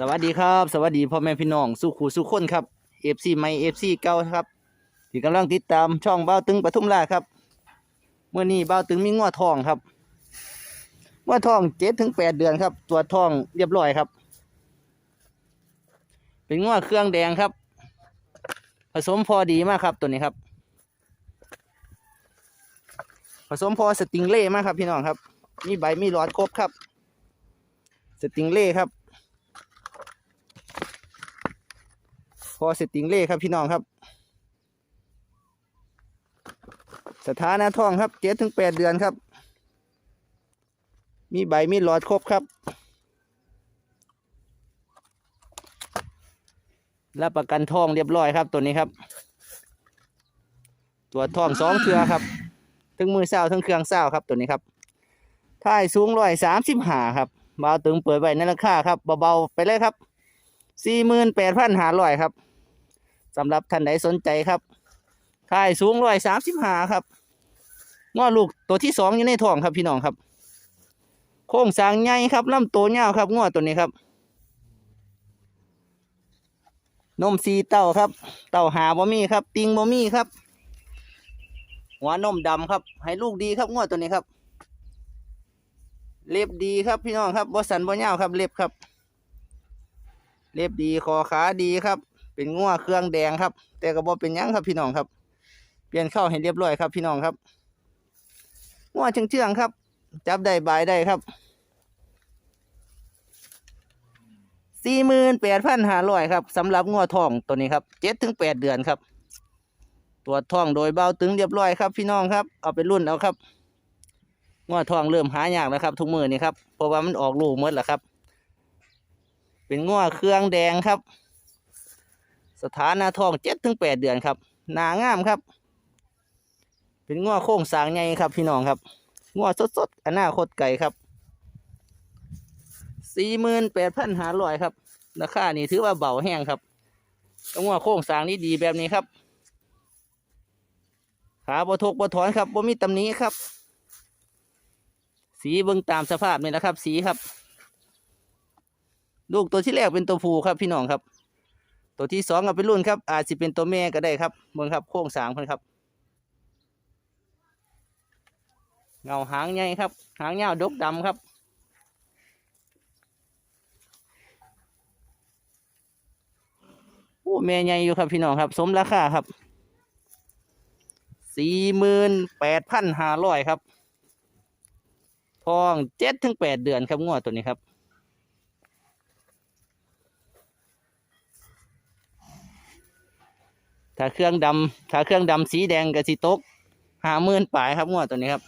สวัสดีครับ สวัสดีพ่อแม่พี่น้องสุขูสุขคนครับเอฟซีไม่เอฟซีเก่าครับที่กำลังติดตามช่องเบ้าตึงปทุมราชครับเมื่อนี้เบ้าตึงมีง้อทองครับง้อทองเจ็ดถึงแปดเดือนครับ ตัวทองเรียบร้อยครับ เป็นง้อเครื่องแดงครับ ผสมพอดีมากครับตัวนี้ครับ ผสมพอสติงเล่มากครับพี่น้องครับ มีใบมีหลอดครบครับ สติงเล่ครับ พอสติงเล่ครับพี่น้องครับ สถานะท้องครับเจ็ดถึงแปดเดือนครับ มีใบมีหลอดครบครับ รับประกันท้องเรียบร้อยครับตัวนี้ครับ ตัวท้องสองเครือครับทั้งมือเศร้าทั้งเครื่องเศร้าครับตัวนี้ครับท้ายสูงร้อยสามสิบห้าครับเบาตึงเปิดไว้ในราคาครับเบาๆไปเลยครับสี่หมื่นแปดพันห้าร้อยครับ สำหรับท่านใดสนใจครับท้ายสูงร้อยสามสิบห้าครับง้อลูกตัวที่สองอยู่ในท้องครับพี่น้องครับ โค้งสางใหญ่ครับลำตัวยาวครับง้อตัวนี้ครับ นมสีเต้าครับ เต้าหาบ่มีครับ ติงบ่มีครับ หัวนมดำครับ ให้ลูกดีครับงวดตัวนี้ครับ เล็บดีครับพี่น้องครับบ่สันบ่ยาวครับ เล็บครับ เล็บดีคอขาดีครับ เป็นงัวเครื่องแดงครับ แต่ก็บ่เป็นยังครับพี่น้องครับ เปลี่ยนเข้าให้เรียบร้อยครับ พี่น้องครับงัวเชื่องๆครับ จับได้บายได้ครับสี่หมื่นแปดพันห้าร้อยครับสำหรับงัวทองตัวนี้ครับเจ็ดถึงแปดเดือนครับตรวจทองโดยเบาตึงเรียบร้อยครับ พี่น้องครับเอาไปรุ่นเอาครับงอทองเริ่มหายากแล้วครับ ทุกมือนี่ครับเพราะว่ามันออกลูกหมดแล้วครับ เป็นง้อเครื่องแดงครับ สถานะทองเจ็ดถึงแปดเดือนครับหนางามครับ เป็นง้อโค้งสางใหญ่ครับพี่น้องครับง้อสดๆอนาคตไก่ครับสี่หมื่นแปดพันหาร้อยครับราคานี่ถือว่าเบาแห้งครับง้อโค้งสางนี่ดีแบบนี้ครับขาบทกบถอนครับบ่มีตำหนี้ครับ สีเบิ่งตามสภาพนี่นะครับ สีครับ ลูกตัวที่แรกเป็นตัวผูครับพี่น้องครับ ตัวที่สองก็เป็นรุ่นครับ อาจจะเป็นตัวแม่ก็ได้ครับเบิ่งครับโค้งสางเพิ่นครับ เงาหางใหญ่ครับ หางยาวดกดำครับโอ้แม่ใหญ่อยู่ครับพี่น้องครับ สมราคาครับสี่หมื่นแปดพันห้าร้อยครับทองเจ็ดถึงแปดเดือนครับงวดตัวนี้ครับ ถ้าเครื่องดำถ้าเครื่องดำสีแดงกับสีตกห้าหมื่นปลายครับงวดตัวนี้ครับ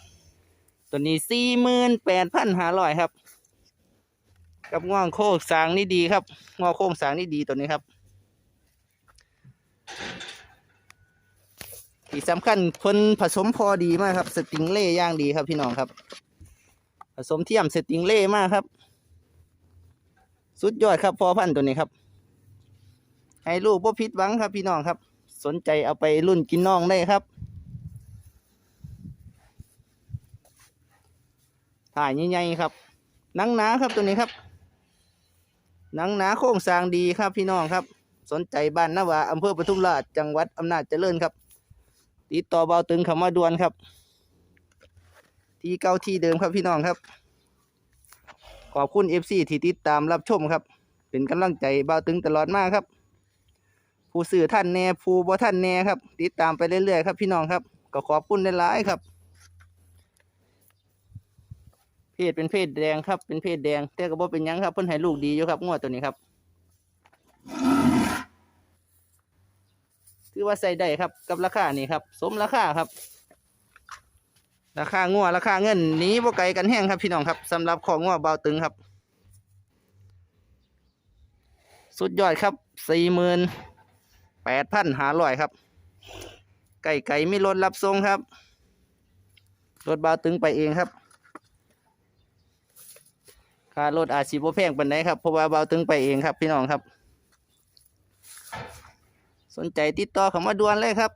ตัวนี้สี่หมื่นแปดพันห้าร้อยครับ กับง่วงโค้งสางนี่ดีครับง่วงโค้งสางนี่ดีตัวนี้ครับ ที่สำคัญคนผสมพอดีมากครับ สติงเล่ย่างดีครับพี่น้องครับ ผสมเทียมสติงเล่มากครับ สุดยอดครับพอพันตัวนี้ครับ ให้ลูกพ่พิษหวังครับพี่น้องครับ สนใจเอาไปรุ่นกินน้องได้ครับถ่ายใหญ่ๆครับนังหนาครับตัวนี้ครับนังหนาโค้งสร้างดีครับพี่น้องครับ สนใจบ้านนาวาอำเภอปทุมราชจังหวัดอำนาจเจริญครับ ติดต่อเบาตึงคำว่าด่วนครับ ที่เก้าที่เดิมครับพี่น้องครับ ขอบคุณเอฟซีที่ติดตามรับชมครับ เป็นกำลังใจเบาตึงตลอดมากครับ ผู้สื่อท่านแน่ผู้บ่ท่านแน่ครับ ติดตามไปเรื่อยๆครับ พี่น้องครับ ก็ขอบคุณหลายๆครับ เพศเป็นเพศแดงครับ เป็นเพศแดง แต่ก็บ่เป็นยังครับเพิ่นให้ลูกดีอยู่ครับงวดตัวนี้ครับถือว่าใส่ได้ครับ กับราคานี่ครับ สมราคาครับ ราคางัวราคาเงินหนี้บ่ไกลกันแห้งครับพี่น้องครับสำหรับของงัวเบาตึงครับ สุดยอดครับสี่หมื่น ดพันหาร้อยครับไก่ไก่ไมีรถรับส่งครับ รถเบาตึงไปเองครับค่ารถอาจสิบ่แพงปานใดครับเพราะว่าเบาตึงไปเองครับ พี่น้องครับ สนใจติดต่อเขามาด่วนเลยครับ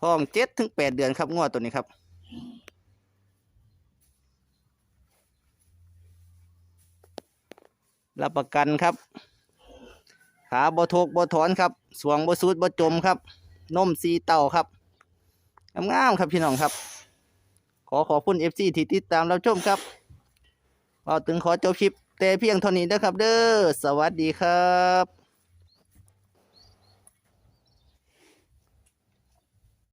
ทองเจ็ดถึงแปดเดือนครับงวดตัวนี้ครับ รับประกันครับ ขาบอทกบอถอนครับสวงบอสุดบอจมครับนมซีเต่าครับงามๆครับพี่น้องครับ ขอขอบคุณ FC ที่ติดตามเราชมครับเอาถึงขอจบคลิปแต่เพียงเท่านี้นะครับ เด้อสวัสดีครับ